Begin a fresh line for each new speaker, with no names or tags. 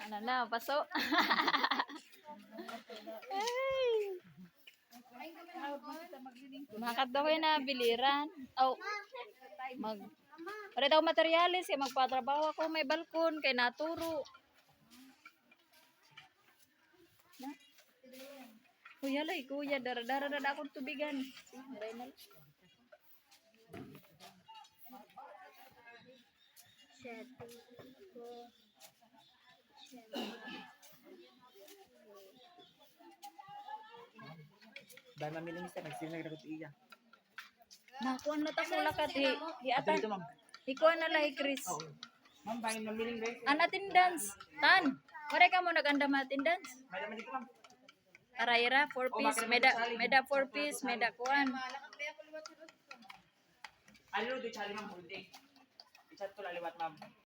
Ano na, paso. Ay. Makat daw kayo na biliran. Oh, mag Pare daw materialis kay magpatrabaho ako may balkon kay naturo. Kuya lay, kuya, dara-dara na akong tubigan. Aray na.
Dahil mamiling isa, nagsinag na ko iya.
Nakuan na ta ko lakat hi. Hi atan.
ma'am.
Ikuan na lahi Chris.
Oo. Ma'am, dahil mamiling guys.
An attendance. Tan. Mare ka mo naganda ma attendance.
May naman dito, ma'am.
Arayra, 4 piece, meda, meda 4 piece, meda kuan.
Ano, doon, chali, ma'am, holding. Isat ko laliwat, ma'am.